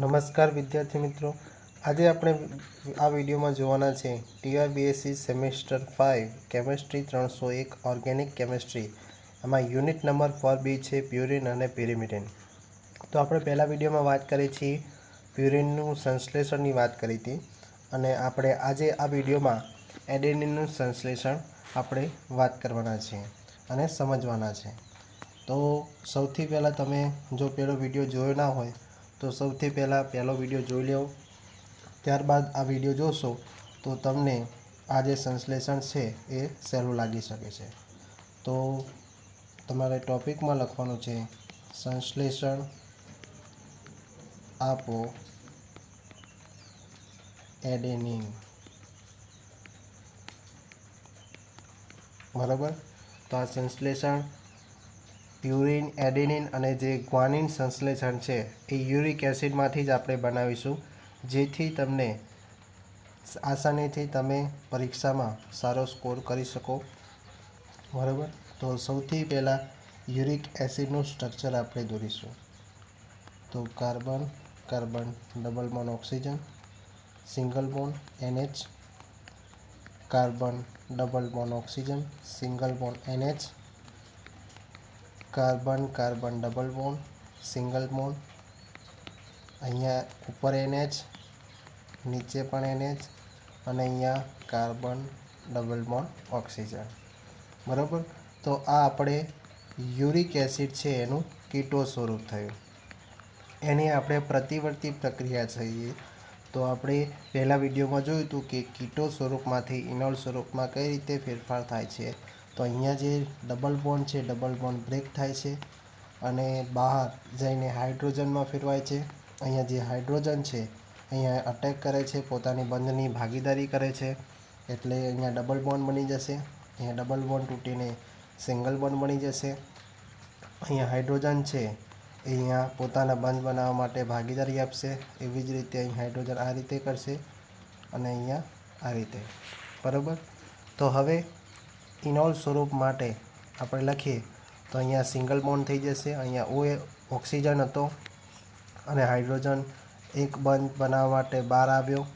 નમસ્કાર વિદ્યાર્થી મિત્રો. આજે આપણે આ વિડીયોમાં જોવાના છે ટીઆરબીએસસી સેમેસ્ટર ફાઇવ કેમેસ્ટ્રી ત્રણસો એક ઓર્ગેનિક કેમેસ્ટ્રી. એમાં યુનિટ નંબર ફોર બી છે પ્યુરિન અને પિરિમિડિન તો આપણે પહેલાં વિડીયોમાં વાત કરી છીએ પ્યુરિનનું સંશ્લેષણની વાત કરી હતી. અને આપણે આજે આ વિડીયોમાં એડેનિનનું સંશ્લેષણ આપણે વાત કરવાના છીએ અને સમજવાના છે. તો સૌથી પહેલાં તમે જો પેલો વીડિયો જોયો ના હોય તો સૌથી પહેલાં પહેલો વીડિયો જોઈ લેવો ત્યારબાદ આ વીડિયો જોશો, તો તમને આ જે સંશ્લેષણ છે એ સહેલું લાગી શકે છે. તો તમારે ટોપિકમાં લખવાનું છે, સંશ્લેષણ આપો એડેનિન. બરાબર? તો આ સંશ્લેષણ પ્યુરિન એડેનિન અને જે ગ્વાનિન સંશ્લેષણ છે, એ યુરિક એસિડમાંથી જ આપણે બનાવીશું, જેથી તમને આસાનીથી તમે પરીક્ષામાં સારો સ્કોર કરી શકો. બરાબર? તો સૌથી પહેલાં યુરિક એસિડનું સ્ટ્રક્ચર આપણે દોરીશું. તો carbon carbon double bond oxygen, single bond NH, carbon double bond oxygen, single bond NH carbon carbon double bond, single bond. અહીંયા ઉપર એનએચ નીચે પણ એનએચ અને અહીંયા કાર્બન ડબલ બોન્ડ ઓક્સિજન. બરાબર? તો આ આપણે યુરિક એસિડ છે એનું કીટો સ્વરૂપ થયું. એની આપણે પ્રતિવર્તી પ્રક્રિયા થઈએ તો આપણે પહેલાં વિડીયોમાં જોયું હતું કે કીટો સ્વરૂપમાંથી ઇનોલ સ્વરૂપમાં કઈ રીતે ફેરફાર થાય છે. તો અહીંયા જે ડબલ બોન્ડ છે ડબલ બોન્ડ બ્રેક થાય છે અને બહાર જઈને હાઇડ્રોજનમાં ફેરવાય છે. અહીંયા જે હાઇડ્રોજન છે, અહીંયા અટેક કરે છે, પોતાની બંધની ભાગીદારી કરે છે. એટલે અહીંયા ડબલ બોન્ડ બની જશે. અહીંયા ડબલ બોન્ડ તૂટીને સિંગલ બોન્ડ બની જશે. અહીંયા હાઇડ્રોજન છે અહીંયા પોતાના બંધ બનાવવા માટે ભાગીદારી આપશે. એવી જ રીતે અહીં હાઇડ્રોજન આ રીતે કરશે અને અહીંયા આ રીતે. બરાબર? તો હવે ઇનોલ સ્વરૂપ માટે આપણે લખીએ, તો અહીંયા સિંગલ બોન્ડ થઈ જશે, અહીંયા ઓ ઓક્સિજન હતો અને હાઇડ્રોજન એક બંધ બનાવવા માટે બહાર આવ્યો.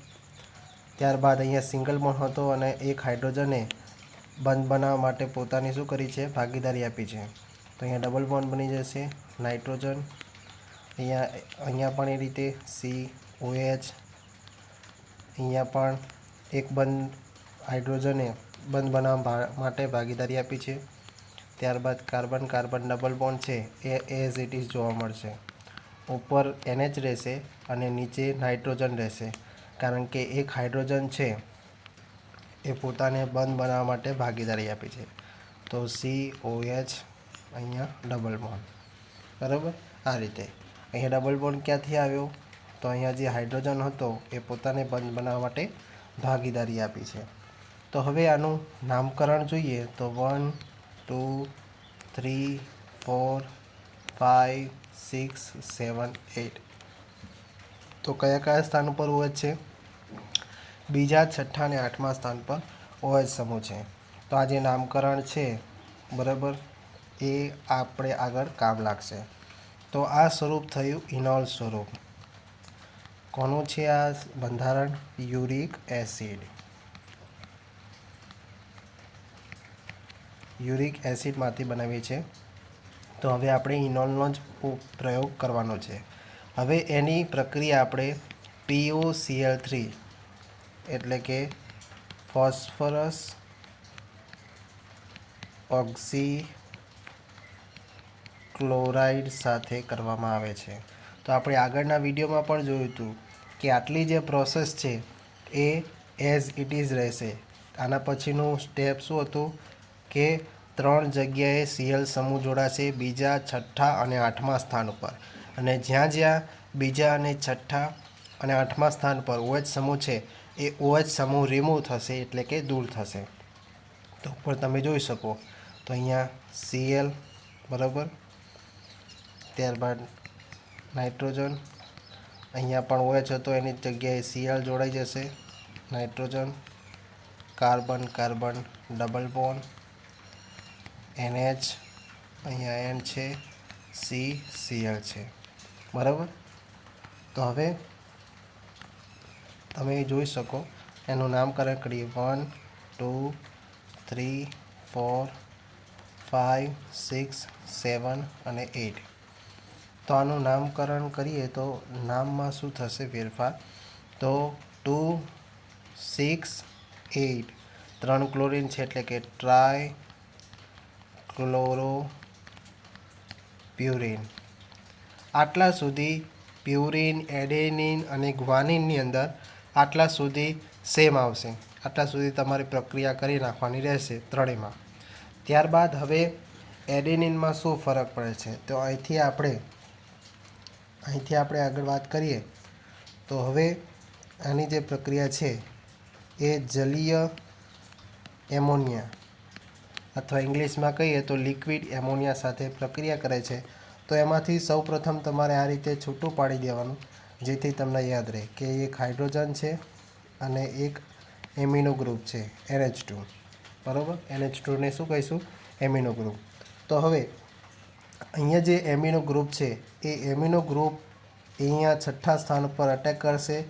ત્યારબાદ અહીંયા સિંગલ બોન્ડ હતો અને એક હાઇડ્રોજને બંધ બનાવવા માટે પોતાની શું કરી છે? ભાગીદારી આપી છે. તો અહીંયા ડબલ બોન્ડ બની જશે, નાઇટ્રોજન. અહીંયા અહીંયા પણ એ રીતે સી ઓએચ અહીંયા પણ એક બંધ હાઇડ્રોજને બંધ બનાવવા માટે ભાગીદારી આપી છે. ત્યારબાદ કાર્બન કાર્બન ડબલ બોન્ડ છે એ એઝ ઇટ ઇઝ જોવા મળશે. ઉપર એનએચ રહેશે અને નીચે નાઇટ્રોજન રહેશે. કારણ કે એક હાઇડ્રોજન છે એ પોતાને બંધ બનાવવા માટે ભાગીદારી આપી છે. તો સી ઓએચ અહીંયા ડબલ બોન્ડ. બરાબર? આ રીતે. અહીંયા ડબલ બોન્ડ ક્યાંથી આવ્યો? તો અહીંયા જે હાઇડ્રોજન હતો એ પોતાને બંધ બનાવવા માટે ભાગીદારી આપી છે. તો હવે આનું નામકરણ જોઈએ તો one, two, three, four five six, seven, eight. તો કયા કયા સ્થાન ઉપર ઓએચ છે? બીજા, છઠ્ઠા અને આઠમા સ્થાન પર ઓએચ સમૂહ છે. તો આ જે નામકરણ છે, બરાબર, એ આપણે આગળ કામ લાગશે. તો આ સ્વરૂપ થયું ઇનોલ સ્વરૂપ. કોનું છે આ બંધારણ? Uric acid. યુરિક એસિડમાંથી બનાવીએ છીએ. તો હવે આપણે ઇનોલનો જ પ્રયોગ કરવાનો છે. હવે એની પ્રક્રિયા આપણે પીઓસીએલ થ્રી એટલે કે ફોસ્ફરસ, ઓક્સી ક્લોરાઇડ સાથે કરવામાં આવે છે. તો આપણે આગળના વિડીયોમાં પણ જોયું હતું કે આટલી જે પ્રોસેસ છે એ એઝ ઇટ ઇઝ રહેશે. આના પછીનું સ્ટેપ શું હતું કે ત્રણ જગ્યાએ સીએલ સમૂહ જોડાશે, બીજા છઠ્ઠા અને આઠમા સ્થાન ઉપર. અને જ્યાં જ્યાં બીજા અને છઠ્ઠા અને આઠમા સ્થાન પર ઓએચ સમૂહ છે, એ ઓએચ સમૂહ રિમૂવ થશે એટલે કે દૂર થશે. તો ઉપર તમે જોઈ શકો. તો અહીંયા સીએલ બરાબર? ત્યારબાદ નાઇટ્રોજન. અહીંયા પણ ઓએચ હતો, એની જગ્યાએ સીએલ જોડાઈ જશે. Nitrogen, carbon carbon, double bond. NH અહીંયા એન છે સી સીએલ છે. બરાબર? તો હવે તમે જોઈ શકો. એનું નામકરણ કરીએ. One, two, three, four five six, seven અને એટ તો આનું નામકરણ કરીએ તો નામમાં શું થશે ફેરફાર? તો ટુ, સિક્સ એટ ત્રણ ક્લોરિન છે એટલે કે ટ્રાય ક્લોરો પ્યુરિન. આટલા સુધી પ્યુરિન, એડેનિન અને ગ્વાનિનની અંદર આટલા સુધી સેમ આવશે. આટલા સુધી તમારે પ્રક્રિયા કરી નાખવાની રહેશે ત્રણેયમાં. ત્યારબાદ હવે એડેનિનમાં શું ફરક પડે છે? તો અહીંથી આપણે અહીંથી આપણે આગળ વાત કરીએ. તો હવે આની જે પ્રક્રિયા છે એ જલીય એમોનિયા. અથવા ઇંગ્લિશમાં કહીએ તો લિક્વિડ એમોનિયા સાથે પ્રક્રિયા કરે છે. તો એમાંથી સૌપ્રથમ તમારે આ રીતે છૂટું પાડી દેવાનું, જેથી તમને યાદ રહે કે એક હાઇડ્રોજન છે અને એક એમિનો ગ્રુપ છે, એનએચ ટુ. બરાબર? એનએચ ટુને શું કહીશું? Amino group. તો હવે અહીંયા જે એમિનો ગ્રુપ છે, એ એમિનો ગ્રુપ અહીંયા છઠ્ઠા સ્થાન પર અટેક કરશે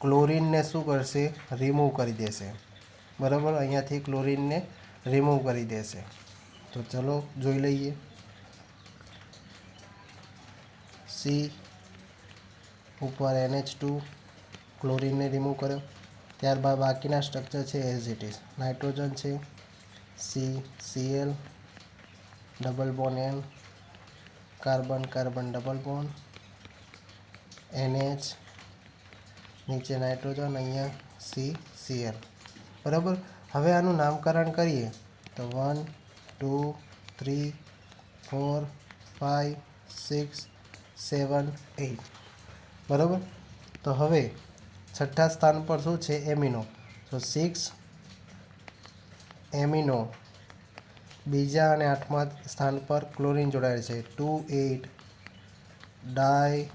ક્લોરિનને શું કરશે? રિમૂવ કરી દેશે. બરાબર? અહીંયાથી ક્લોરિનને રિમૂવ કરી દેશે. તો ચલો જોઈ લઈએ. સી ઉપર એનએચ ટુ ક્લોરિનને રિમૂવ કર્યો. ત્યારબાદ બાકીના સ્ટ્રક્ચર છે એઝ ઇટ ઇઝ નાઇટ્રોજન છે. C CL double bond N carbon carbon double bond NH નીચે નાઇટ્રોજન અહીંયા સી સીએલ બરાબર? હવે આનું નામકરણ કરીએ. તો one, two, three, four five six, seven eight બરાબર? તો હવે છઠ્ઠા સ્થાન પર શું છે? એમિનો. તો સિક્સ એમિનો બીજા અને આઠમા સ્થાન પર ક્લોરિન જોડાયેલ છે. ટુ એટ ડાય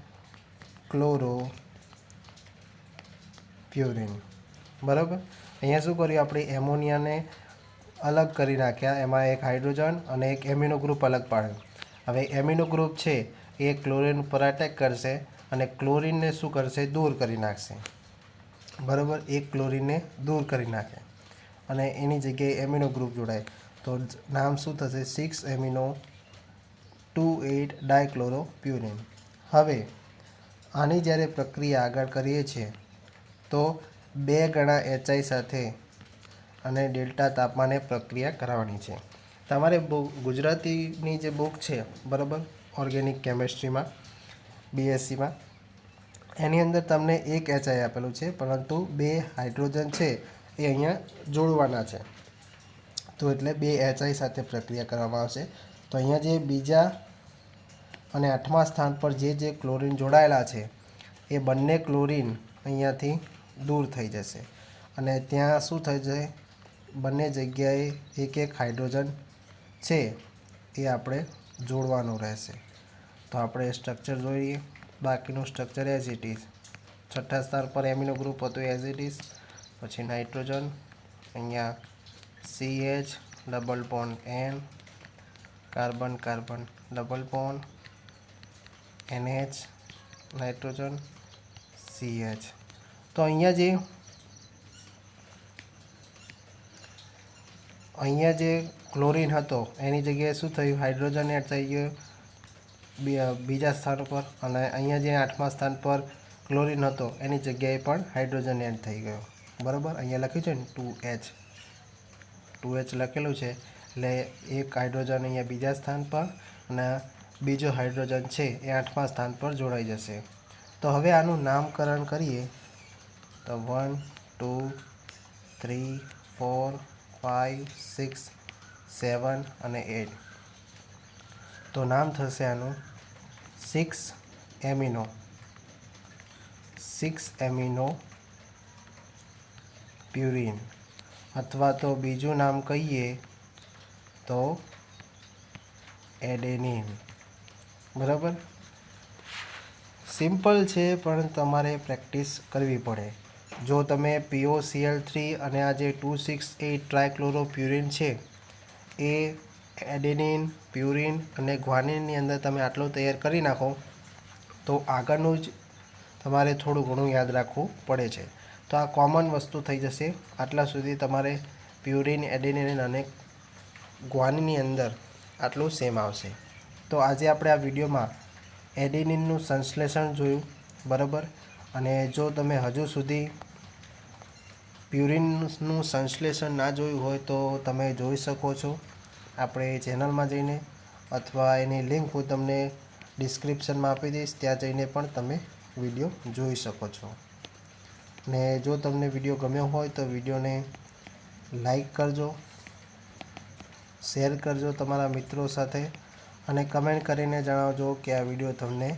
ક્લોરો પ્યુરિન બરાબર? અહીંયા શું કર્યું? આપણે એમોનિયાને અલગ કરી નાખ્યા. એમાં એક હાઇડ્રોજન અને એક એમિનો ગ્રુપ અલગ પાડ્યો. હવે એમિનો ગ્રુપ છે એ ક્લોરિન ઉપર અટેક કરશે અને ક્લોરિનને શું કરશે? દૂર કરી નાખશે. બરાબર? એક ક્લોરિનને દૂર કરી નાખે. અને એની જગ્યાએ એમિનો ગ્રુપ જોડાય. તો નામ શું થશે? Six amino, two eight dichloro purine હવે આની જ્યારે પ્રક્રિયા આગળ કરીએ છીએ, તો બે ગણા એચઆઈ સાથે અને ડેલ્ટા તાપમાને પ્રક્રિયા કરાવવાની છે. તમારે ગુજરાતીની જે બુક છે, બરાબર? ઓર્ગેનિક કેમેસ્ટ્રીમાં બીએસસીમાં એની અંદર તમને એક એચઆઈ આપેલું છે, પરંતુ બે હાઇડ્રોજન છે એ અહીંયા જોડવાના છે. તો એટલે બે એચઆઈ સાથે પ્રક્રિયા કરવામાં આવશે. તો અહીંયા જે બીજા અને આઠમા સ્થાન પર જે જે ક્લોરિન જોડાયેલા છે, એ બંને ક્લોરિન અહીંયાથી દૂર થઈ જશે. અને ત્યાં શું થઈ જાય? બંને જગ્યાએ એક એક હાઇડ્રોજન છે એ આપણે જોડવાનું રહેશે. તો આપણે સ્ટ્રક્ચર જોઈએ. બાકીનું સ્ટ્રક્ચર એઝ ઇટ ઇઝ છઠ્ઠા સ્થાન પર એમિનો ગ્રુપ હતું એઝ ઇટ ઇઝ પછી નાઇટ્રોજન. અહીંયા C H double bond N carbon carbon double bond NH nitrogen C H તો અહીંયા જે અહીંયા જે ક્લોરિન હતો, એની જગ્યાએ શું થયું? હાઇડ્રોજન એડ થઈ ગયો બીજા સ્થાન પર અને અહીંયા જે આઠમા સ્થાન પર ક્લોરિન હતો, એની જગ્યાએ પણ હાઇડ્રોજન એડ થઈ ગયો. બરાબર? અહીંયા લખ્યું છે ને, ટુ એચ. ટુ એચ લખેલું છે, એટલે એક હાઇડ્રોજન અહીંયા બીજા સ્થાન પર અને બીજો હાઇડ્રોજન છે, એ આઠમા સ્થાન પર જોડાઈ જશે. તો હવે આનું નામકરણ કરીએ. તો one two three four five six seven અને એટ તો નામ થશે આનું. Six amino. Six amino purine. અથવા તો બીજું નામ કહીએ તો એડેનિન. બરાબર? સિમ્પલ છે, પણ તમારે પ્રેક્ટિસ કરવી પડે. જો તમે પીઓસીએલ થ્રી અને આ જે ટુ સિક્સ એટ ટ્રાયક્લોરોપ્યુરિન છે, એ એડેનિન પ્યુરિન અને ગ્વાનિનની અંદર તમે આટલો તૈયાર કરી નાખો, તો આગળનું જ તમારે થોડું ઘણું યાદ રાખવું પડે છે. તો આ કોમન વસ્તુ થઈ જશે. આટલા સુધી તમારે પ્યુરિન એડેનિન અને ગ્વાનીની અંદર આટલું સેમ આવશે. તો આજે આપણે આ વિડીયોમાં એડેનિનનું સંશ્લેષણ જોયું, બરાબર? અને જો તમે હજુ સુધી પ્યુરિનનું સંશ્લેષણ ના જોયું હોય તો તમે જોઈ શકો છો. આપણે ચેનલમાં જઈને અથવા એની લિંક હું તમને ડિસ્ક્રિપ્શનમાં આપી દઈશ, ત્યાં જઈને પણ તમે વીડિયો જોઈ શકો છો. ને જો તમને વીડિયો ગમ્યો હોય તો વિડીયોને લાઈક કરજો, શેર કરજો તમારા મિત્રો સાથે અને કમેન્ટ કરીને જણાવજો કે આ વીડિયો તમને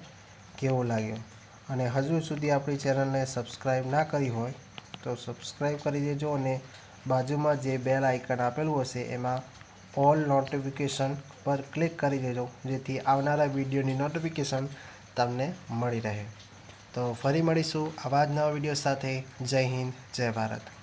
કેવો લાગ્યો. અને હજુ સુધી આપણી ચેનલને સબસ્ક્રાઈબ ના કરી હોય તો સબસ્ક્રાઈબ કરી દેજો અને બાજુમાં જે બેલ આઇકન આપેલું હશે, એમાં ઓલ નોટિફિકેશન પર ક્લિક કરી દેજો, જેથી આવનારા વિડીયોની નોટિફિકેશન તમને મળી રહે. તો ફરી મળીશું આવા જ નવા વીડિયો સાથે. જય હિન્દ, જય ભારત.